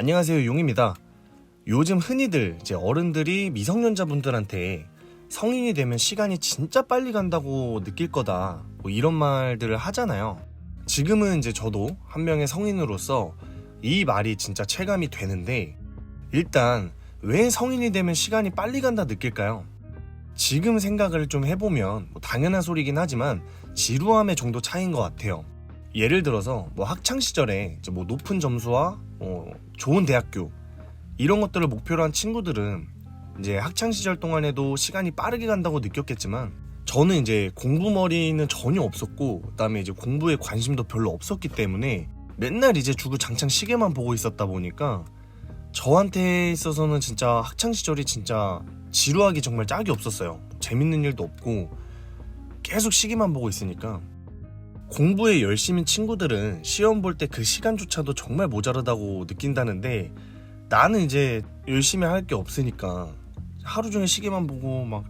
안녕하세요 용입니다. 요즘 흔히들 이제 어른들이 미성년자분들한테 성인이 되면 시간이 진짜 빨리 간다고 느낄 거다 뭐 이런 말들을 하잖아요. 지금은 이제 저도 한 명의 성인으로서 이 말이 진짜 체감이 되는데 일단 왜 성인이 되면 시간이 빨리 간다 느낄까요? 지금 생각을 좀 해보면 뭐 당연한 소리긴 하지만 지루함의 정도 차이인 것 같아요. 예를 들어서 뭐 학창 시절에 뭐 높은 점수와 어, 좋은 대학교 이런 것들을 목표로 한 친구들은 이제 학창 시절 동안에도 시간이 빠르게 간다고 느꼈겠지만 저는 이제 공부 머리는 전혀 없었고 그다음에 이제 공부에 관심도 별로 없었기 때문에 맨날 이제 주구장창 시계만 보고 있었다 보니까 저한테 있어서는 진짜 학창 시절이 진짜 지루하기 정말 짝이 없었어요. 재밌는 일도 없고 계속 시계만 보고 있으니까 공부에 열심인 친구들은 시험 볼 때 그 시간조차도 정말 모자르다고 느낀다는데 나는 이제 열심히 할 게 없으니까 하루 종일 시계만 보고 막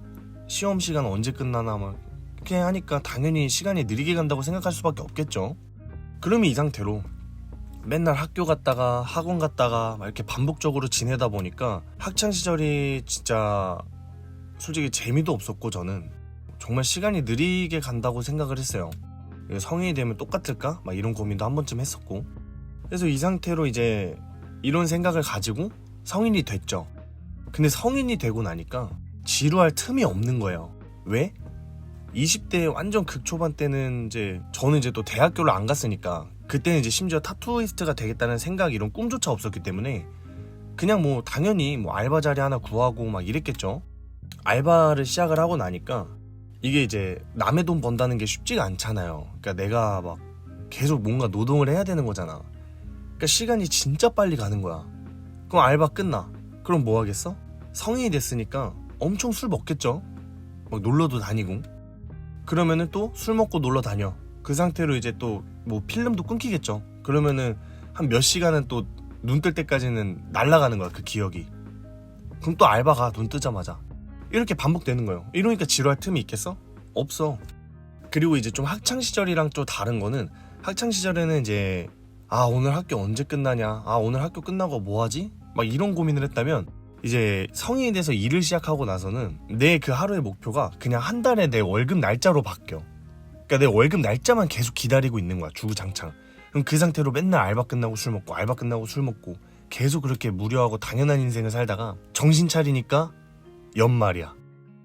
시험 시간 언제 끝나나 막 이렇게 하니까 당연히 시간이 느리게 간다고 생각할 수밖에 없겠죠. 그러면 이 상태로 맨날 학교 갔다가 학원 갔다가 막 이렇게 반복적으로 지내다 보니까 학창 시절이 진짜 솔직히 재미도 없었고 저는 정말 시간이 느리게 간다고 생각을 했어요. 성인이 되면 똑같을까? 막 이런 고민도 한 번쯤 했었고. 그래서 이 상태로 이제 이런 생각을 가지고 성인이 됐죠. 근데 성인이 되고 나니까 지루할 틈이 없는 거예요. 왜? 20대 완전 극초반 때는 이제 저는 이제 또 대학교를 안 갔으니까 그때는 이제 심지어 타투이스트가 되겠다는 생각 이런 꿈조차 없었기 때문에 그냥 뭐 당연히 뭐 알바 자리 하나 구하고 막 이랬겠죠. 알바를 시작을 하고 나니까 이게 이제 남의 돈 번다는 게 쉽지가 않잖아요. 그러니까 내가 막 계속 뭔가 노동을 해야 되는 거잖아. 그러니까 시간이 진짜 빨리 가는 거야. 그럼 알바 끝나. 그럼 뭐 하겠어? 성인이 됐으니까 엄청 술 먹겠죠. 막 놀러도 다니고. 그러면은 또 술 먹고 놀러 다녀. 그 상태로 이제 또 뭐 필름도 끊기겠죠. 그러면은 한 몇 시간은 또 눈 뜰 때까지는 날아가는 거야 그 기억이. 그럼 또 알바 가 눈 뜨자마자. 이렇게 반복되는 거예요. 이러니까 지루할 틈이 있겠어? 없어. 그리고 이제 좀 학창 시절이랑 또 다른 거는 학창 시절에는 이제 아 오늘 학교 언제 끝나냐? 아 오늘 학교 끝나고 뭐 하지? 막 이런 고민을 했다면 이제 성인이 돼서 일을 시작하고 나서는 내 그 하루의 목표가 그냥 한 달에 내 월급 날짜로 바뀌어. 그러니까 내 월급 날짜만 계속 기다리고 있는 거야 주구장창. 그럼 그 상태로 맨날 알바 끝나고 술 먹고 알바 끝나고 술 먹고 계속 그렇게 무료하고 당연한 인생을 살다가 정신 차리니까 연말이야.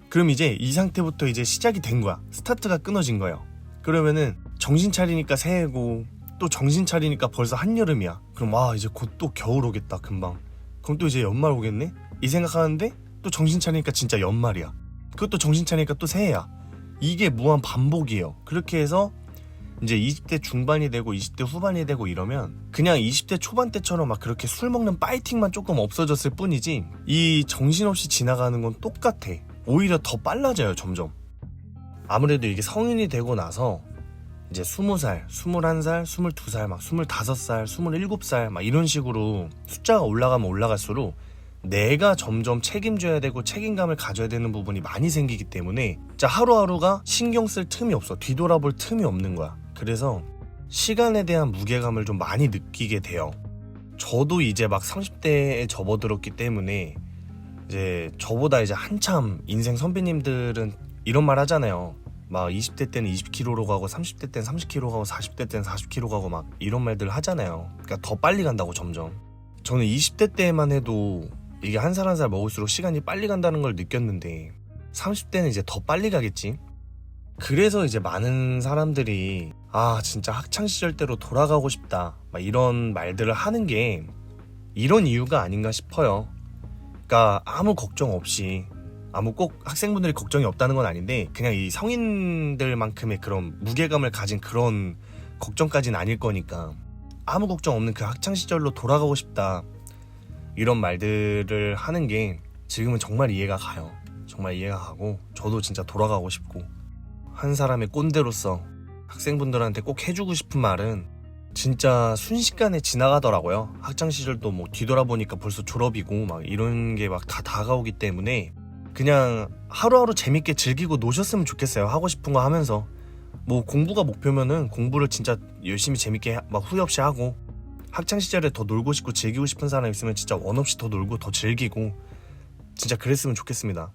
그럼 이제 이 상태부터 이제 시작이 된 거야. 스타트가 끊어진 거예요. 그러면은 정신 차리니까 새해고 또 정신 차리니까 벌써 한여름이야. 그럼 와 이제 곧 또 겨울 오겠다 금방. 그럼 또 이제 연말 오겠네? 이 생각하는데 또 정신 차리니까 진짜 연말이야. 그것도 정신 차리니까 또 새해야. 이게 무한 반복이에요. 그렇게 해서 이제 20대 중반이 되고 20대 후반이 되고 이러면 그냥 20대 초반 때처럼 막 그렇게 술 먹는 파이팅만 조금 없어졌을 뿐이지 이 정신없이 지나가는 건 똑같아. 오히려 더 빨라져요, 점점. 아무래도 이게 성인이 되고 나서 이제 20살, 21살, 22살, 막 25살, 27살 막 이런 식으로 숫자가 올라가면 올라갈수록 내가 점점 책임져야 되고 책임감을 가져야 되는 부분이 많이 생기기 때문에 진짜 하루하루가 신경 쓸 틈이 없어. 뒤돌아볼 틈이 없는 거야. 그래서 시간에 대한 무게감을 좀 많이 느끼게 돼요. 저도 이제 막 30대에 접어들었기 때문에 이제 저보다 이제 한참 인생 선배님들은 이런 말 하잖아요. 막 20대 때는 20km로 가고 30대 때는 30km 가고 40대 때는 40km 가고 막 이런 말들 하잖아요. 그러니까 더 빨리 간다고 점점. 저는 20대 때만 해도 이게 한 살 한 살 먹을수록 시간이 빨리 간다는 걸 느꼈는데 30대는 이제 더 빨리 가겠지. 그래서 이제 많은 사람들이 아 진짜 학창 시절 때로 돌아가고 싶다 막 이런 말들을 하는 게 이런 이유가 아닌가 싶어요. 그러니까 아무 걱정 없이 아무 꼭 학생분들이 걱정이 없다는 건 아닌데 그냥 이 성인들만큼의 그런 무게감을 가진 그런 걱정까지는 아닐 거니까 아무 걱정 없는 그 학창 시절로 돌아가고 싶다 이런 말들을 하는 게 지금은 정말 이해가 가요. 정말 이해가 가고 저도 진짜 돌아가고 싶고 한 사람의 꼰대로서 학생분들한테 꼭 해주고 싶은 말은 진짜 순식간에 지나가더라고요. 학창 시절도 뭐 뒤돌아보니까 벌써 졸업이고 막 이런 게 막 다 다가오기 때문에 그냥 하루하루 재밌게 즐기고 노셨으면 좋겠어요. 하고 싶은 거 하면서 뭐 공부가 목표면은 공부를 진짜 열심히 재밌게 막 후회 없이 하고 학창 시절에 더 놀고 싶고 즐기고 싶은 사람 있으면 진짜 원 없이 더 놀고 더 즐기고 진짜 그랬으면 좋겠습니다.